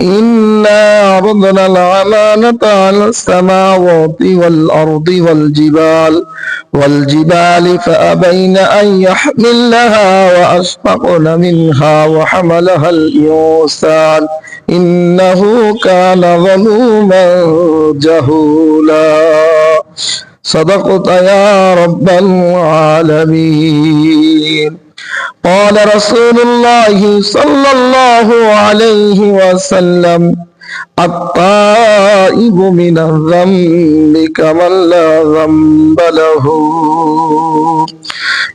إنا عرضنا الأمانة على السماوات والأرض والجبال والجبال فأبين أن يحملنها وأشفقن منها وحملها الإنسان إنه كان ظلوما جهولا. صدقت يا رب العالمين. قال رسول الله صلى الله عليه وسلم الطائب من الذنب كمن لا ذنب له.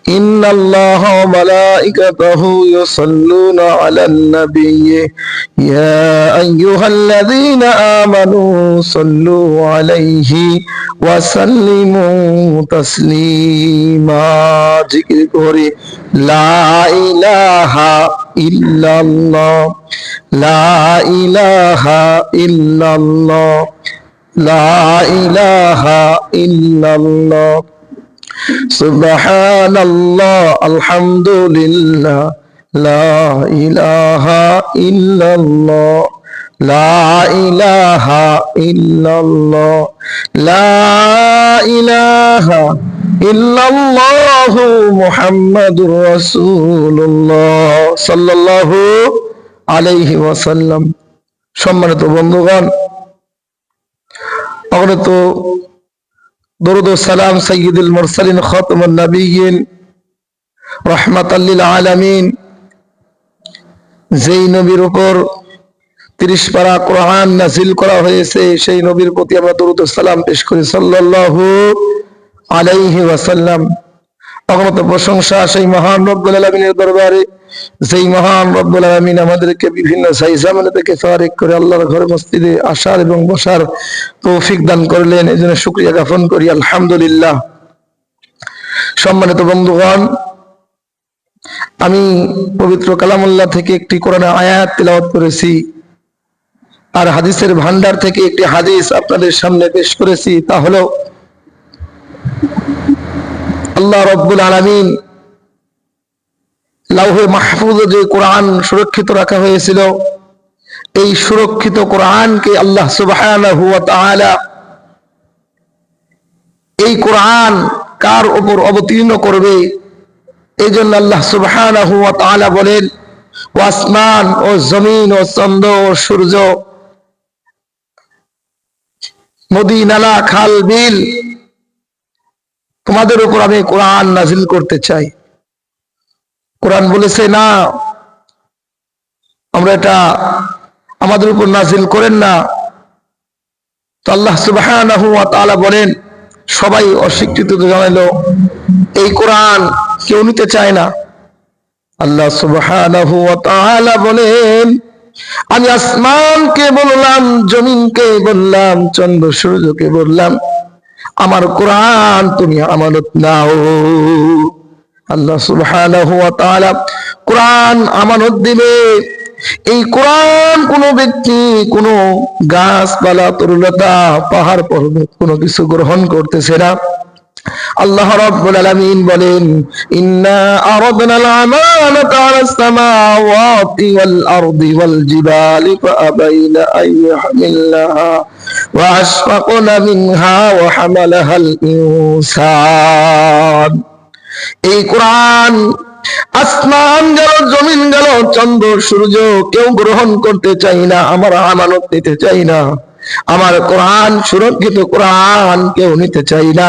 إن الله وملائكته يصلون على النبي. يا أيها الذين آمنوا صلوا عليه وسلموا تسليما. ذكر لا إله إلا الله. لا إله إلا الله. لا إله إلا الله. সুবহানাল্লাহ, আলহামদুলিল্লাহ, লা ইলাহা ইল্লাল্লাহ, লা ইলাহা ইল্লাল্লাহ, লা ইলাহা ইল্লাল্লাহু মুহাম্মাদুর রাসূলুল্লাহ সাল্লাল্লাহু আলাইহি ওয়াসাল্লাম। সম্মানিত বন্ধুগণ অগ্রত দরুদ সালাম সৈয়দুল মুরসালিন খতমুন নবীন রহমাতাল্লিল আলামিন। যেই নবীর উপর তিরিশ পারা কোরআন নাজিল করা হয়েছে, সেই নবীর প্রতি আমরা দরুদ সালাম পেশ করি সাল্লাল্লাহু আলাইহি ওয়াসাল্লাম। অগণত প্রশংসা সেই মহান রব্বুল আলমিনের দরবারে। যেই মহান রব্বুল আলমিন আমাদেরকে বিভিন্ন সাইজামানে থেকে ফারিক করে আল্লাহর ঘরে মসজিদে আসার এবং বসার তৌফিক দান করলেন, এই জন্য শুক্রিয়া জ্ঞাপন করি। আলহামদুলিল্লাহ। সম্মানিত বন্ধুগণ, আমি পবিত্র কালামুল্লাহ থেকে একটি কোরআনের আয়াত তেলাওয়াত করেছি, আর হাদিসের ভান্ডার থেকে একটি হাদিস আপনাদের সামনে পেশ করেছি, তা হলো, আল্লাহ রব্বুল আলমিন লাউহে মাহফুজে যে কোরআন সুরক্ষিত রাখা হয়েছিল, এই সুরক্ষিত কোরআনকে আল্লাহ তাআলা এই কোরআন কার উপর অবতীর্ণ করবে? এই জন্য আল্লাহ তাআলা বলেন, ও আসমান, ও জমিন, ও চন্দ্র, ও সূর্য, নদী, নালা, খাল, বিল, তোমাদের উপর আমি কোরআন নাজিল করতে চাই। কোরআন বলেছে, না, আমরা এটা আমাদের উপর নাজিল করেন না। তো আল্লাহ তাআলা বলেন, সবাই অস্বীকৃত জানাইলো, এই কোরআন কেউ নিতে চায় না। আল্লাহ তাআলা বলেন, আমি আসমানকে বললাম, জমিনকে বললাম, চন্দ্র সূর্যকে বললাম, আমার কোরআন তুমি আমানত নাও। আল্লাহ সুবহানাহু ওয়া তাআলা কোরআন আমানত দিবে এই কোরআন কোন ব্যক্তি, কোন গাছপালা তরুলতা পাহাড় পর্বত কোনো কিছু গ্রহণ করতেছে না। আল্লাহ রাব্বুল আলামিন বলেন, ইন্না আরাদনাল আমানাতা আলাস সামাওয়াতি ওয়াল আরদি ওয়াল জিবালি ফাআবাইনা আন ইয়াহমিলনাহা ওয়া আশফাকনা মিনহা ওয়া হামালাহাল ইনসান। এই কোরআন, আসমান গেল, জমিন গেল, চন্দ্র, সূর্য কেউ গ্রহণ করতে চাই না, আমার আমানত নিতে চাই না। আমার কোরআন, সুরক্ষিত কোরআন কেউ নিতে চাই না।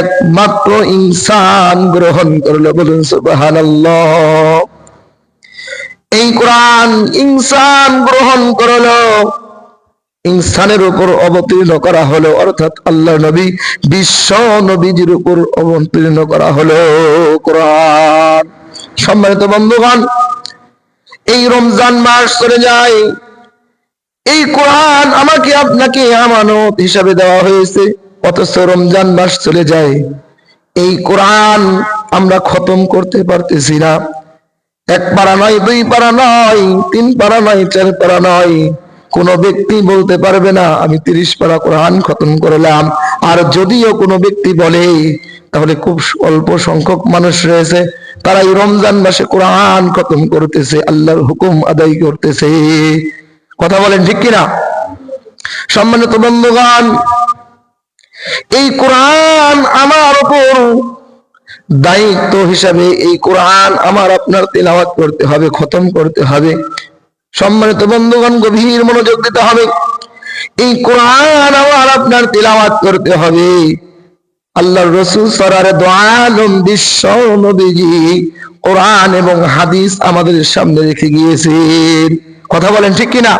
একমাত্র ইনসান গ্রহণ করল, বলুন সুবহানাল্লাহ। এই কোরআন ইনসান গ্রহণ করল। ইনসানের উপর অবতীর্ণ করা হলো অর্থাৎ আল্লাহ নবী, বিশ্ব নবীজির উপর অবতীর্ণ করা হলো কোরআন। সম্মানিত বন্ধুগণ, এই রমজান মাস চলে যায়। এই কোরআন আমাকে আপনাকে আমানত হিসাবে দেওয়া হয়েছে, অথচ রমজান মাস চলে যায়। এই কোরআন আমরা খতম করতে পারতেছি না। এক পারা নয়, দুই পারা নয়, তিন পারা নয়, চার পারা নয়। কোন ব্যক্তি বলতে পারবে না, আমি তিরিশ পারা কোরআন খতম করলাম। আর যদিও কোনো ব্যক্তি বলে, তাহলে খুব অল্প সংখ্যক মানুষ রয়েছে তারা এই রমজান মাসে কোরআন খতম করতেছে, আল্লাহর হুকুম আদায় করতেছে। কথা বলেন ঠিক কিনা? সম্মানিত বন্ধুগণ, এই কোরআন আমার উপর দায়িত্ব হিসাবে, এই কোরআন আমার আপনার তেলাওয়াত করতে হবে, খতম করতে হবে। সম্মানিত বন্ধুগণ, গভীর মনোযোগ দিতে হবে। এই কোরআন আমার আপনার তেলাওয়াত করতে হবে। আল্লাহ রসুল সরার দোয়ালম বিশ্ব নবীজি কোরআন এবং হাদিস আমাদের সামনে রেখে গিয়েছেন। কথা বলেন ঠিক কিনা?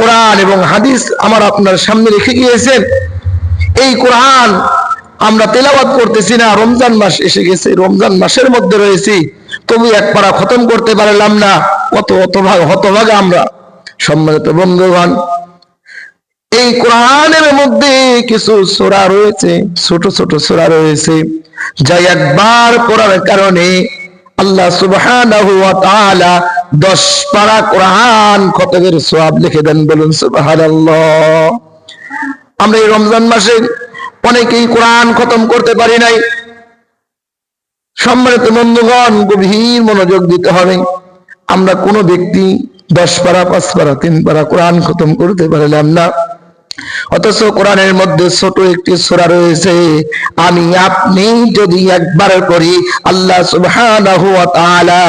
কোরআন এবং হাদিস আমার আপনার সামনে রেখে গিয়েছেন। এই কোরআন আমরা তেলাবাদ করতেছি না, রমজান মাস এসে গেছে, রমজান মাসের মধ্যে রয়েছি। তবু এক পাড়া খতম করতে পারলাম না। কত হতভাগ হতভাগ আমরা সম্মানিত বন্ধুগণ। এই কোরআনের মধ্যে কিছু সোরা রয়েছে, ছোট ছোট সোরা রয়েছে, যা একবার পড়ার কারণে আল্লাহ সুবহানাহু ওয়া তাআলা 10 পারা কোরআন খতমের সওয়াব লিখে দেন বলুন, সুবহানাল্লাহ। আমরা এই রমজান মাসে অনেকেই কোরআন খতম করতে পারি নাই। সম্মানিত বন্ধুগণ, গভীর মনোযোগ দিতে হবে। আমরা কোনো ব্যক্তি দশ পারা, পাঁচ পারা, তিন পারা কোরআন খতম করতে পারলাম না। অথচ কোরআনের মধ্যে ছোট একটি সোরা রয়েছে, আমি আপনি যদি একবার করি, আল্লাহ সুবহানাহু ওয়া তাআলা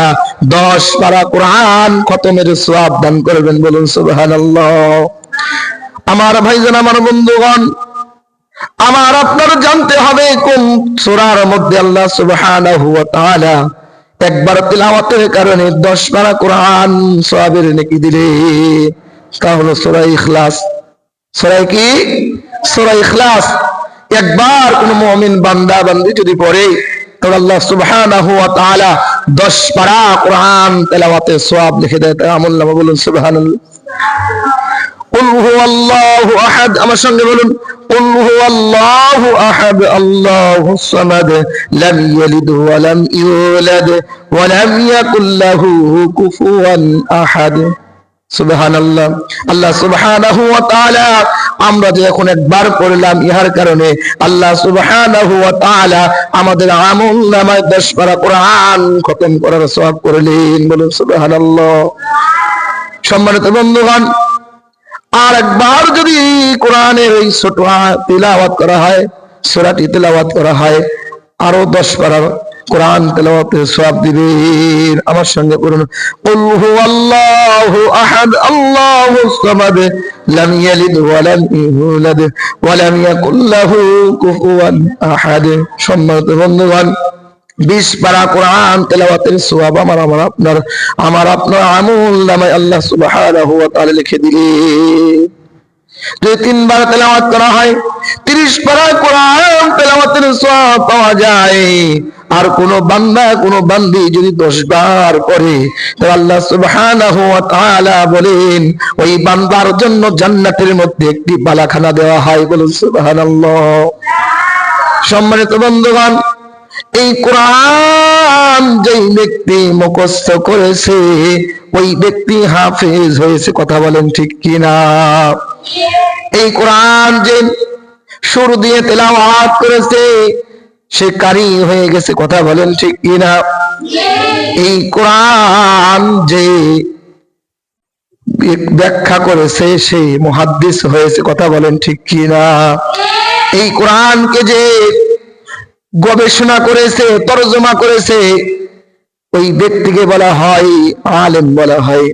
10 পারা কোরআন খতমের সওয়াব দান করবেন। বলুন, সুবহানাল্লাহ। আমার ভাইজান, আমার বন্ধুগণ, আমার আপনার জানতে হবে কোন সূরার মধ্যে আল্লাহ সুবহানাহু ওয়া তাআলা একবার তিলাওয়াতের কারণে 10 পারা কোরআন সওয়াবের নেকি দিলে, তা হলো সূরা ইখলাস। সূরা কি? সূরা ইখলাস। একবার কোন মুমিন বান্দা বান্দি যদি পড়ে, তবে আল্লাহ সুবহানাহু 10 পারা কোরআন তেলাওয়াতের সওয়াব লিখে দেয়। আমল নামা বলুন, সুবহানাল্লাহ। আমার সঙ্গে বলুন আল্লাহ আমরা যে এখন একবার পড়লাম, ইহার কারণে আল্লাহ সুবহানাহু আমাদের আমল নামায় দশ পারা কোরআন খতম করার সব করলেন। বলুন সুবহানাল্লাহ। সম্মানিত বন্ধুগণ আর একবার যদি কোরআনের এই ছোট তিলাওয়াত করা হয়, সূরাটি তিলাওয়াত করা হয়, আরও 10 পারা কোরআন তেলাওয়াতের সওয়াব দিবেন আমার সঙ্গে পড়ুন, কুল হুয়াল্লাহু আহাদ আল্লাহুস সামাদ, লাম ইয়ালিদ ওয়া লাম ইউলাদ, ওয়া লাম ইয়াকুল লাহু কুফুয়ান আহাদ। সম্মানিত বন্ধুগণ বিশ পারা কোরআন তেলাওয়াতের সওয়াব আমার আমার আপনার আমার আপনার আমল নামায় আল্লাহ তাআলা লিখে দিলেন যদি তিনবার তেলাওয়াত করা হয়, তিরিশ পারা কোরআন তেলাওয়াতের সওয়াব পাওয়া যায়। আর কোন বান্দা, কোন বান্দি যদি দশ বার করে আল্লাহ সুবহানাহু ওয়া তাআলা বলেন, ওই বান্দার জন্য জান্নাতের মধ্যে একটি বালাখানা দেওয়া হয় বলুন সুবহানাল্লাহ। সম্মানিত বন্ধুগণ এই কোরআন যেই ব্যক্তি মুখস্থ করেছে, ওই ব্যক্তি হাফেজ হয়েছে, কথা বলেন ঠিক কিনা? এই কোরআন যে সুর দিয়ে তেলাওয়াত করেছে, সে কারি হয়ে গেছে, কথা বলেন ঠিক কিনা? এই কোরআন যে ব্যাখ্যা করেছে, সে মুহাদ্দিস হয়েছে, কথা বলেন ঠিক কিনা? এই কোরআনকে যে গবেষণা করেছে, তর্জমা করেছে। ওই ব্যক্তিকে বলা হয়, আলেম বলা হয়।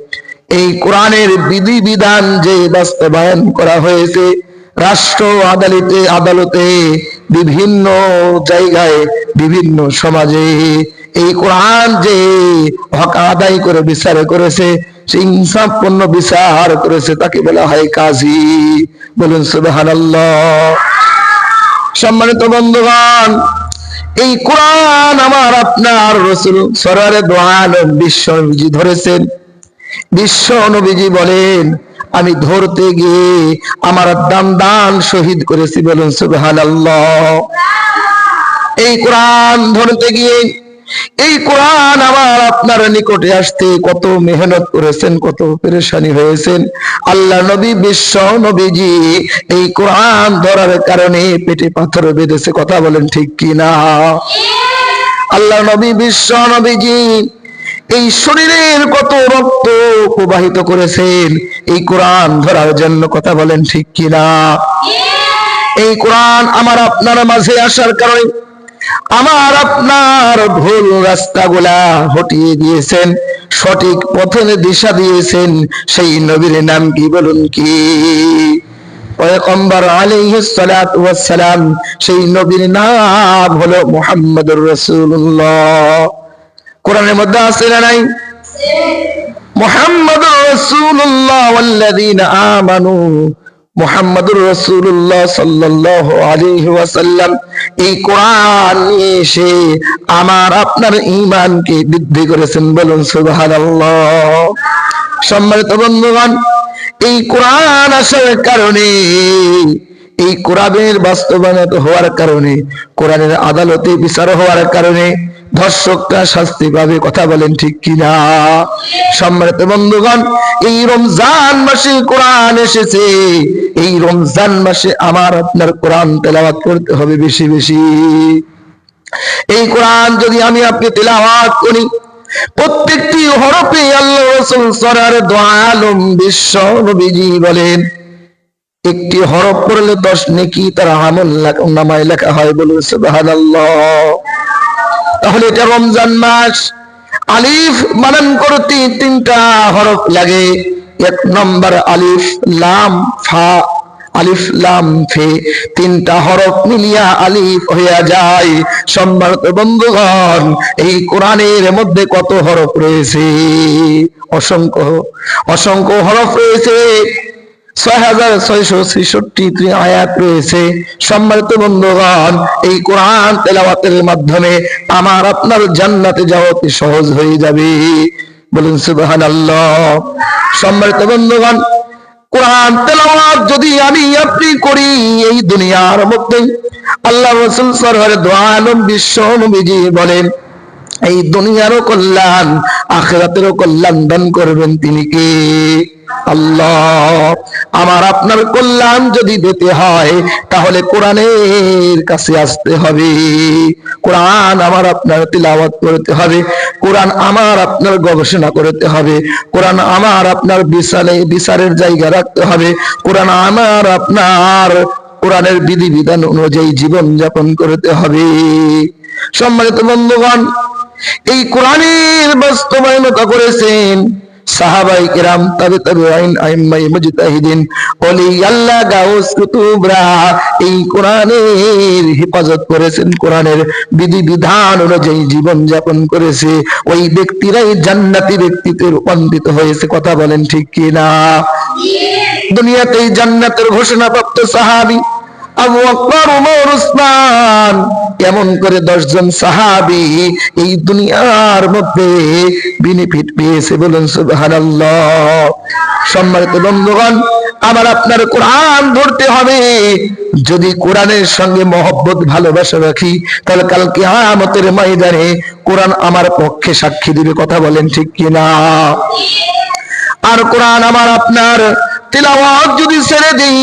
এই কোরআনের বিধি বিধান যে বাস্তবায়ন করা হয়েছে, রাষ্ট্র আদালতে আদালতে বিভিন্ন জায়গায়, বিভিন্ন সমাজে এই কোরআন যে হক আদায় করে, বিচার করেছে সেই ইনসাফপূর্ণ বিচার করেছে, তাকে বলা হয় কাজী। বলুন, সুবহানাল্লাহ। সম্মানিত বন্ধুগণ এই কোরআন আমার আপনার রসুল সরারে দোয়াল বিশ্ব নবীজি ধরেছেন। বিশ্ব নবীজি বলেন, আমি ধরতে গিয়ে আমার দান দান শহীদ করেছি বলুন সুবহানাল্লাহ। এই কোরআন ধরতে গিয়ে এই কোরআন আমার আপনার নিকটে আসতে কত মেহনত করেছেন, কত পেরেশানি হয়েছেন। আল্লাহ নবী, বিশ্ব নবীজি এই কোরআন ধরার কারণে পেটে পাথর বেঁধেছে, কথা বলেন ঠিক কি না আল্লাহ নবী, বিশ্ব নবীজি এই শরীরের কত রক্ত প্রবাহিত করেছেন, এই কোরআন ধরার জন্য, কথা বলেন ঠিক কি না এই কোরআন আমার আপনার মাঝে আসার কারণে আমার আপনার ভুল রাস্তাগুলা হটিয়ে দিয়েছেন, সঠিক পথের দিশা দিয়েছেন, সেই নবীর নাম কি বলুন কি? পয়গম্বর সালাম সেই নবীর নাম হলো মুহাম্মদুর রাসূলুল্লাহ। কোরআনের মধ্যে আছে না নাই? মুহাম্মদুর রাসূলুল্লাহ আমানু মুহাম্মদুর রাসূলুল্লাহ সাল্লাল্লাহু আলাইহি ওয়াসাল্লাম, এই কোরআন নিয়ে এসে আমার আপনার ঈমানকে বৃদ্ধি করেছেন বলুন সুবহানাল্লাহ। সম্মানিত বন্ধুগণ, এই কোরআন আসার কারণে, এই কোরআনের বাস্তবায়ন হওয়ার কারণে, কোরআনের আদালতে বিচার হওয়ার কারণে ধর্ষকরা শাস্তি পাবে কথা বলেন ঠিক কিনা? সম্মানিত বন্ধুগণ, এই রমজান মাসে কোরআন এসেছে। এই রমজান মাসে আমার আপনার কোরআন তেলাওয়াত করতে হবে বেশি বেশি। এই কোরআন যদি আমি আপনি তেলাওয়াত করি, প্রত্যেকটি হরফে আল্লাহ রসুল সরার দোয়ালম বিশ্ব নবীজি বলেন, একটি হরফ পড়লে দশ নেকি তার আমল নামায় লেখা হয় বলুন সুবহানাল্লাহ। তাহলে এটা রমজান মাস। আলিফ বানান করতে তিনটা হরফ লাগে। এক নম্বর আলিফ লাম, ফা, আলিফ লাম, ফে। তিনটা হরফ মিলিয়া আলিফ হইয়া যায়। সম্মানিত বন্ধুগণ, এই কোরআনের মধ্যে কত হরফ রয়েছে? অসংখ্য অসংখ্য হরফ রয়েছে। ছয় হাজার ছয়শো ছেষট্টি আয়াত রয়েছে। সম্মানিত বন্ধুগণ, এই কোরআন মাধ্যমে আমার আপনার জান্নাতে যাওয়া সহজ হয়ে যাবে। বলুন আল্লাহ সম্মানিত বন্ধুগণ, কোরআন তেলাওয়াত যদি আমি আপনি করি এই দুনিয়ার মধ্যে, আল্লাহ রসুল সরহর দোয়ালম বিশ্ব নবীজি বলেন, এই দুনিয়ারও কল্যাণ, আখেরাতেরও কল্যাণ দান করবেন তিনি কে? আল্লাহ, আমার আপনার কল্যাণ যদি দিতে হয়, তাহলে কোরআনের কাছে আসতে হবে। কোরআন আমার আপনার তিলাওয়াত করতে হবে। কোরআন আমার আপনার গবেষণা করতে হবে। কোরআন আমার আপনার বিচারে, বিচারের জায়গা রাখতে হবে। কোরআন আমার আপনার কোরআনের বিধিবিধান অনুযায়ী জীবন যাপন করতে হবে। সম্মানিত বন্ধুগণ, এই কোরআনের বাস্তবায়নতা করেছেন? সাহাবাই কিরাম তবে তবে আইন আইম্মাই মুজতাহিদিন ওলি আল্লাহ গাউস কুতুবরা এই কোরআনের হেফাজত করেছেন। কোরআনের বিধি বিধান অনুযায়ী জীবন যাপন করেছে। ওই ব্যক্তিরাই জান্নাতি ব্যক্তিতে রূপান্তরিত হয়েছে। কথা বলেন ঠিক কি না দুনিয়াতেই জান্নাতের ঘোষণা প্রাপ্ত সাহাবী আবু ওমর উসমান, এমন করে দশজন সাহাবি এই দুনিয়ার মধ্যে বেনিফিট পেয়েছে বলুন সুবহানাল্লাহ। সম্মানিত বন্ধুগণ আপনার কোরআন ধরতে হবে। যদি কোরআনের সঙ্গে মহব্বত, ভালোবাসা রাখি, তাহলে কালকে আমতের ময়দানে কোরআন আমার পক্ষে সাক্ষী দিবে, কথা বলেন ঠিক কিনা? আর কোরআন আমার আপনার তিলাওয়াত যদি ছেড়ে দিই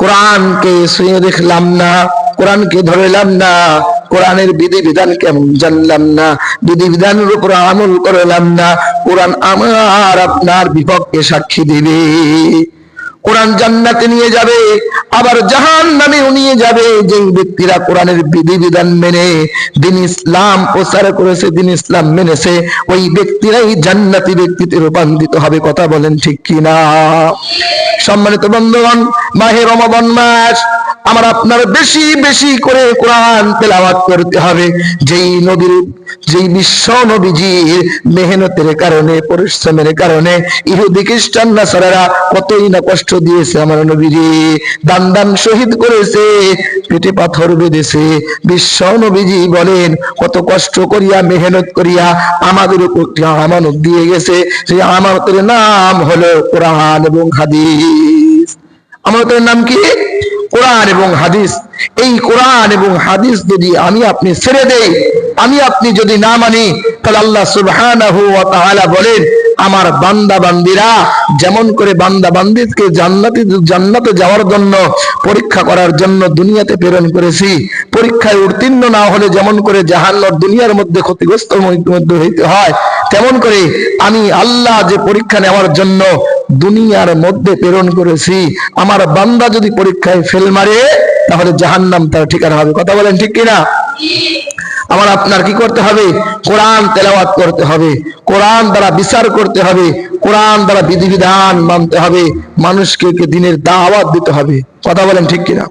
কোরআনকে শুয়ে দেখলাম না, কোরআনকে ধরলাম না, কোরআনের বিধি বিধান কেমন জানলাম না বিধি বিধানের উপর আমল করলাম না, কোরআন আমার আপনার বিপক্ষে সাক্ষী দিবে। কোরআন জান্নাতে নিয়ে যাবে, আবার জাহান নামেও নিয়ে যাবে। যে ব্যক্তিরা কোরআনের বিধিবিধান মেনে, দিন ইসলাম প্রচার করেছে, দিন ইসলাম মেনেছে, ওই ব্যক্তিরাই জান্নাতি ব্যক্তিতে রূপান্তরিত হবে, কথা বলেন ঠিক কিনা? সম্মানিত বন্ধুগণ, মাহে রমাবন মাস আমার আপনার বেশি বেশি করে কোরআন তেলাওয়াত করতে হবে। যেই নবীর, যেই বিশ্ব নবীজির মেহনতের কারণে, পরিশ্রমের কারণে ইহুদি খ্রিস্টান নাসারারা কতই না কষ্ট দিয়েছে আমার নবীজি। দান দান শহীদ করেছে, পেটে পাথর বেঁধেছে। বিশ্ব নবীজি বলেন, কত কষ্ট করিয়া, মেহনত করিয়া আমাদের উপর আমানত দিয়ে গেছে। সেই আমানতের নাম হলো কোরআন এবং হাদিস। আমানতের নাম কি? কোরআন এবং হাদিস। এই কোরআন এবং হাদিস যদি আমি আপনি ছেড়ে দেই, আমি আপনি যদি না মানি, তাহলে আল্লাহ সুবহানাহু বলেন, আমার বান্দা বান্দিরা যেমন করে বান্দা বান্দিকে জান্নাতে জান্নাতে যাওয়ার জন্য, পরীক্ষা করার জন্য দুনিয়াতে প্রেরণ করেছি, পরীক্ষায় উত্তীর্ণ না হলে যেমন করে জাহান্নার দুনিয়ার মধ্যে ক্ষতিগ্রস্ত মধ্যে হইতে হয়, তেমন করে আমি আল্লাহ যে পরীক্ষা নেওয়ার জন্য দুনিয়ার মধ্যে প্রেরণ করেছি। আমার বান্দা যদি পরীক্ষায় ফেল মারে, তাহলে জাহান নাম তার ঠিকানা হবে। কথা বলেন ঠিক কিনা? আমার আপনার কি করতে হবে? কোরআন তেলাওয়াত করতে হবে। কোরআন দ্বারা বিচার করতে হবে। কোরআন দ্বারা বিধিবিধান মানতে হবে। মানুষকে দিনের দাওয়াত দিতে হবে। কথা বলেন ঠিক কিনা?